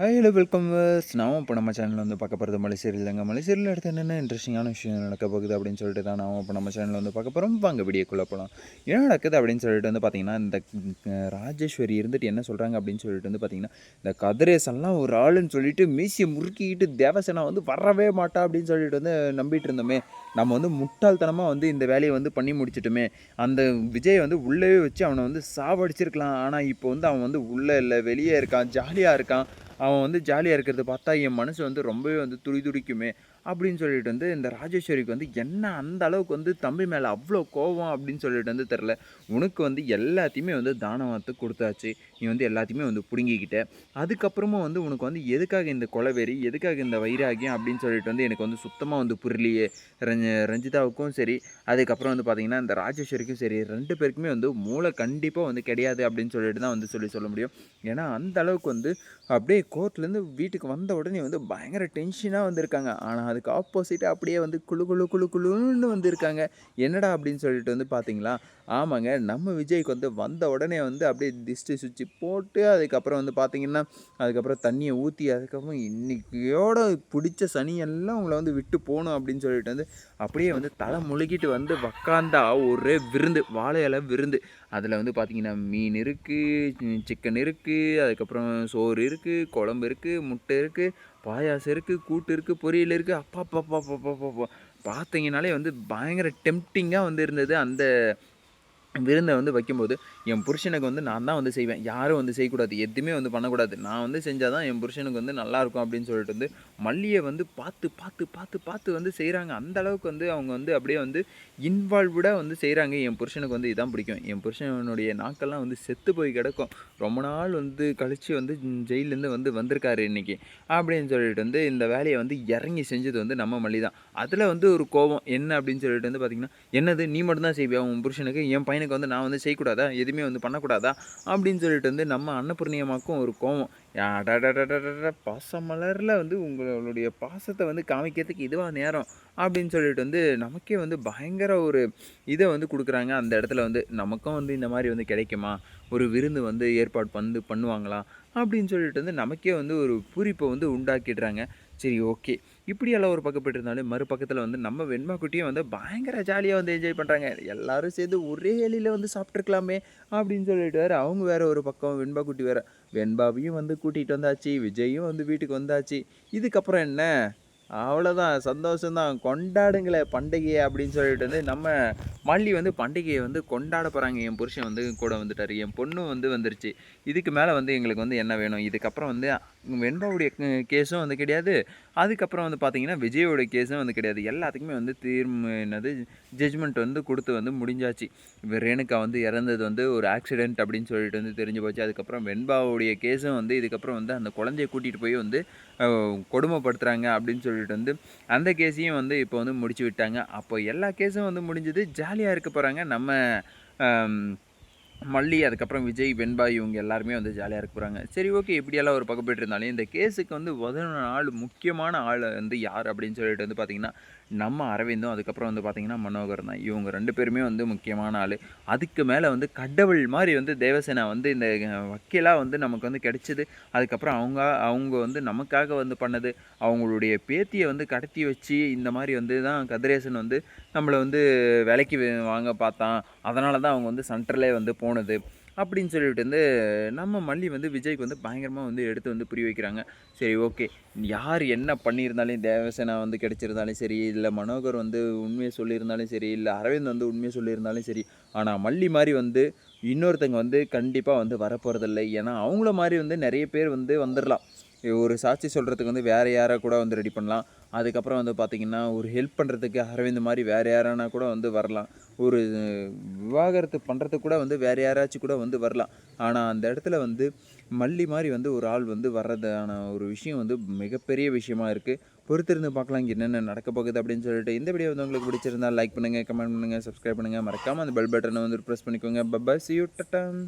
Hi hello welcome verse நான் இப்போ நம்ம சேனலில் வந்து பார்க்க போகிறது மலைசேரியில் தாங்க மலைசேரியில் அடுத்து என்னென்ன இன்ட்ரெஸ்டிங்கான விஷயம் நடக்க போகுது அப்படின்னு சொல்லிட்டு தான் நான் இப்போ நம்ம சேனலில் வந்து பார்க்க போகிறோம் வாங்க வீடியோக்குள்ளே போகலாம் என்ன நடக்குது அப்படின்னு சொல்லிட்டு வந்து பார்த்தீங்கன்னா இந்த ராஜேஸ்வரி இருந்துட்டு என்ன சொல்கிறாங்க அப்படின்னு சொல்லிட்டு வந்து பார்த்தீங்கன்னா இந்த கதிரேஸ் எல்லாம் ஒரு ஆளுன்னு சொல்லிட்டு மீசியை முறுக்கிட்டு தேவசேனா வந்து வரவே மாட்டா அப்படின்னு சொல்லிட்டு வந்து நம்பிட்டு இருந்தோமே. நம்ம வந்து முட்டாள்தனமாக வந்து இந்த வேலையை வந்து பண்ணி முடிச்சிட்டுமே. அந்த விஜய் வந்து உள்ளே வச்சு அவனை வந்து சாவடிச்சிருக்கலாம். ஆனால் இப்போ வந்து அவன் வந்து உள்ளே இல்லை வெளியே இருக்கான் ஜாலியாக இருக்கான். அவன் வந்து ஜாலியாக இருக்கிறத பார்த்தா என் மனசு வந்து ரொம்பவே வந்து துடி துடிக்குமே அப்படின்னு சொல்லிட்டு வந்து இந்த ராஜேஸ்வரிக்கு வந்து என்ன அந்த அளவுக்கு வந்து தம்பி மேலே அவ்வளோ கோவம் அப்படின்னு சொல்லிட்டு வந்து தெரில உனக்கு வந்து எல்லாத்தையுமே வந்து தானவாத்து கொடுத்தாச்சு. நீ வந்து எல்லாத்தையுமே வந்து பிடுங்கிக்கிட்ட. அதுக்கப்புறமா வந்து உனக்கு வந்து எதுக்காக இந்த கொலவெறி எதுக்காக இந்த வைராகியம் அப்படின்னு சொல்லிட்டு வந்து எனக்கு வந்து சுத்தமாக வந்து புரியலையே. ரஞ்ச ரஞ்சிதாவுக்கும் சரி அதுக்கப்புறம் வந்து பார்த்தீங்கன்னா இந்த ராஜேஸ்வரிக்கும் சரி ரெண்டு பேருக்குமே வந்து மூளை கண்டிப்பாக வந்து கிடையாது அப்படின்னு சொல்லிட்டு தான் வந்து சொல்லி சொல்ல முடியும். ஏன்னா அந்த அளவுக்கு வந்து அப்படியே கோர்ட்லேருந்து வீட்டுக்கு வந்த உடனே வந்து பயங்கர டென்ஷனாக வந்திருக்காங்க ஆனால் அதுக்கு ஆப்போசிட்டாக அப்படியே வந்து குளு குழு குளு குளுன்னு வந்திருக்காங்க. என்னடா அப்படின்னு சொல்லிட்டு வந்து பார்த்தீங்களா ஆமாங்க நம்ம விஜய்க்கு வந்து வந்த உடனே வந்து அப்படியே திஷ்டி சுவிட்சு போட்டு அதுக்கப்புறம் வந்து பார்த்தீங்கன்னா அதுக்கப்புறம் தண்ணியை ஊற்றி அதுக்கப்புறம் இன்றைக்கியோட பிடிச்ச சனியெல்லாம் உங்களை வந்து விட்டு போகணும் அப்படின்னு சொல்லிட்டு வந்து அப்படியே வந்து தலை முழுகிட்டு வந்து உக்காந்தா ஒரே விருந்து வாழை இலை விருந்து. அதில் வந்து பார்த்திங்கன்னா மீன் இருக்குது சிக்கன் இருக்குது அதுக்கப்புறம் சோறு இருக்குது குழம்பு இருக்குது முட்டை இருக்குது பாயாசம் இருக்குது கூட்டு இருக்குது பொரியல் இருக்குது அப்பா அப்பா அப்பா அப்பா அப்பா அப்பா பார்த்தீங்கனாலே வந்து பயங்கர டெம்டிங்காக வந்து இருந்தது. அந்த விருந்தை வந்து வைக்கும்போது என் புருஷனுக்கு வந்து நான் தான் வந்து செய்வேன். யாரும் வந்து செய்யக்கூடாது. எதுவுமே வந்து பண்ணக்கூடாது. நான் வந்து செஞ்சால் தான் என் புருஷனுக்கு வந்து நல்லாயிருக்கும் அப்படின்னு சொல்லிட்டு வந்து மல்லியை வந்து பார்த்து பார்த்து பார்த்து பார்த்து வந்து செய்கிறாங்க அந்த அளவுக்கு வந்து அவங்க வந்து அப்படியே வந்து இன்வால்வ்டாக வந்து செய்கிறாங்க என் புருஷனுக்கு வந்து இதான் பிடிக்கும். என் புருஷனுடைய நாக்கெல்லாம் வந்து செத்து போய் கிடக்கும். ரொம்ப நாள் வந்து கழித்து வந்து ஜெயிலேருந்து வந்து வந்திருக்காரு இன்றைக்கி அப்படின்னு சொல்லிட்டு வந்து இந்த வேலையை வந்து இறங்கி செஞ்சது வந்து நம்ம மல்லி தான். அதில் வந்து ஒரு கோபம் என்ன அப்படின்னு சொல்லிட்டு வந்து பார்த்திங்கன்னா என்னது? நீ மட்டும்தான் செய்வியா? உன் புருஷனுக்கு என் பையனுக்கு வந்து நான் வந்து செய்யக்கூடாதா? எதுவுமே வந்து பண்ணக்கூடாதா? அப்படின்னு சொல்லிட்டு வந்து நம்ம அன்னபூர்ணியமாக்கும் ஒரு கோவம். பாசமலரில் வந்து உங்களுடைய பாசத்தை வந்து காமிக்கிறதுக்கு இதுவாக நேரம்? அப்படின்னு சொல்லிட்டு வந்து நமக்கே வந்து பயங்கர ஒரு இதை வந்து கொடுக்குறாங்க. அந்த இடத்துல வந்து நமக்கும் வந்து இந்த மாதிரி வந்து கிடைக்குமா? ஒரு விருந்து வந்து ஏற்பாடு வந்து பண்ணுவாங்களா? அப்படின்னு சொல்லிட்டு வந்து நமக்கே வந்து ஒரு பூரிப்பை வந்து உண்டாக்கிடுறாங்க. சரி ஓகே. இப்படியெல்லாம் ஒரு பக்கம் போயிட்டு இருந்தாலும் மறுபக்கத்தில் வந்து நம்ம வெண்மா குட்டியும் வந்து பயங்கர ஜாலியாக வந்து என்ஜாய் பண்ணுறாங்க எல்லாரும் சேர்ந்து ஒரே எலியில் வந்து சாப்பிட்ருக்கலாமே அப்படின்னு சொல்லிட்டு வேறு அவங்க வேறு ஒரு பக்கம் வெண்பா குட்டி வேறு. வெண்பாவையும் வந்து கூட்டிகிட்டு வந்தாச்சு விஜயும் வந்து வீட்டுக்கு வந்தாச்சு. இதுக்கப்புறம் என்ன? அவ்வளோதான் சந்தோஷம்தான். கொண்டாடுங்களே பண்டிகையை அப்படின்னு சொல்லிட்டு வந்து நம்ம மல்லி வந்து பண்டிகையை வந்து கொண்டாட போகிறாங்க என் புருஷன் வந்து கூட வந்துட்டார். என் பொண்ணும் வந்து வந்துருச்சு. இதுக்கு மேலே வந்து எங்களுக்கு வந்து என்ன வேணும்? இதுக்கப்புறம் வந்து வெண்பாவுடைய கேஸும் வந்து கிடையாது. அதுக்கப்புறம் வந்து பார்த்திங்கன்னா விஜயோட கேஸும் வந்து கிடையாது. எல்லாத்துக்குமே வந்து தீர்ம என்னது ஜட்ஜ்மெண்ட் வந்து கொடுத்து வந்து முடிஞ்சாச்சு. இப்போ ரேணுகா வந்து இறந்தது வந்து ஒரு ஆக்சிடென்ட் அப்படின்னு சொல்லிட்டு வந்து தெரிஞ்சு போச்சு. அதுக்கப்புறம் வெண்பாவுடைய கேஸும் வந்து இதுக்கப்புறம் வந்து அந்த குழந்தைய கூட்டிகிட்டு போய் வந்து கொடுமைப்படுத்துகிறாங்க அப்படின்னு சொல்லி சொல்லிட்டு வந்து அந்த கேஸையும் வந்து இப்போ வந்து முடிச்சு விட்டாங்க. அப்போ எல்லா கேஸும் வந்து முடிஞ்சது. ஜாலியாக இருக்க போகிறாங்க நம்ம மல்லி அதுக்கப்புறம் விஜய் வெண்பா இவங்க எல்லாருமே வந்து ஜாலியாக இருக்க போகிறாங்க சரி ஓகே இப்படியெல்லாம் ஒரு பக்கம் போயிட்டு இருந்தாலும் இந்த கேஸுக்கு வந்து உதவின ஆள் முக்கியமான ஆள் வந்து யார் அப்படின்னு சொல்லிட்டு வந்து பார்த்திங்கன்னா நம்ம அரவிந்தும் அதுக்கப்புறம் வந்து பார்த்திங்கன்னா மனோகர் தான். இவங்க ரெண்டு பேருமே வந்து முக்கியமான ஆள். அதுக்கு மேலே வந்து கடவுள் மாதிரி வந்து தேவசேனா வந்து இந்த வக்கீலாக வந்து நமக்கு வந்து கிடைச்சிது. அதுக்கப்புறம் அவங்க அவங்க வந்து நமக்காக வந்து பண்ணது. அவங்களுடைய பேத்தியை வந்து கடத்தி வச்சு இந்த மாதிரி வந்து தான் கதிரேசன் வந்து நம்மளை வந்து விலைக்கு வாங்க பார்த்தான். அதனால தான் அவங்க வந்து சென்டர்லே வந்து போனது. அப்படின்னு சொல்லிட்டு வந்து நம்ம மல்லி வந்து விஜய்க்கு வந்து பயங்கரமாக வந்து எடுத்து வந்து புரிய வைக்கிறாங்க. சரி ஓகே யார் என்ன பண்ணியிருந்தாலும் தேவசேனா வந்து கிடச்சிருந்தாலும் சரி இல்லை மனோகர் வந்து உண்மையை சொல்லியிருந்தாலும் சரி இல்லை அரவிந்த் வந்து உண்மையை சொல்லியிருந்தாலும் சரி ஆனால் மல்லி மாதிரி வந்து இன்னொருத்தங்க வந்து கண்டிப்பாக வந்து வரப்போகிறதில்ல ஏன்னா அவங்கள மாதிரி வந்து நிறைய பேர் வந்து வந்துடலாம் ஒரு சாட்சி சொல்கிறதுக்கு வந்து வேறு யாரை கூட வந்து ரெடி பண்ணலாம். அதுக்கப்புறம் வந்து பார்த்திங்கன்னா ஒரு ஹெல்ப் பண்ணுறதுக்கு அரவிந்த் மாதிரி வேறு யாரானா கூட வந்து வரலாம். ஒரு விவாகரத்து பண்ணுறதுக்கு கூட வந்து வேறு யாராச்சும் கூட வந்து வரலாம். ஆனால் அந்த இடத்துல வந்து மல்லி மாதிரி வந்து ஒரு ஆள் வந்து வர்றதான ஒரு விஷயம் வந்து மிகப்பெரிய விஷயமா இருக்குது பொறுத்திருந்து பார்க்கலாம் இங்கே என்னென்ன நடக்க போகுது அப்படின்னு சொல்லிட்டு. இந்த வீடியோ வந்து உங்களுக்கு பிடிச்சிருந்தா லைக் பண்ணுங்கள் கமெண்ட் பண்ணுங்கள் சப்ஸ்கிரைப் பண்ணுங்கள் மறக்காமல் அந்த பெல் பட்டனை வந்து ப்ரெஸ் பண்ணிக்கோங்க. Papa C you டட்டம்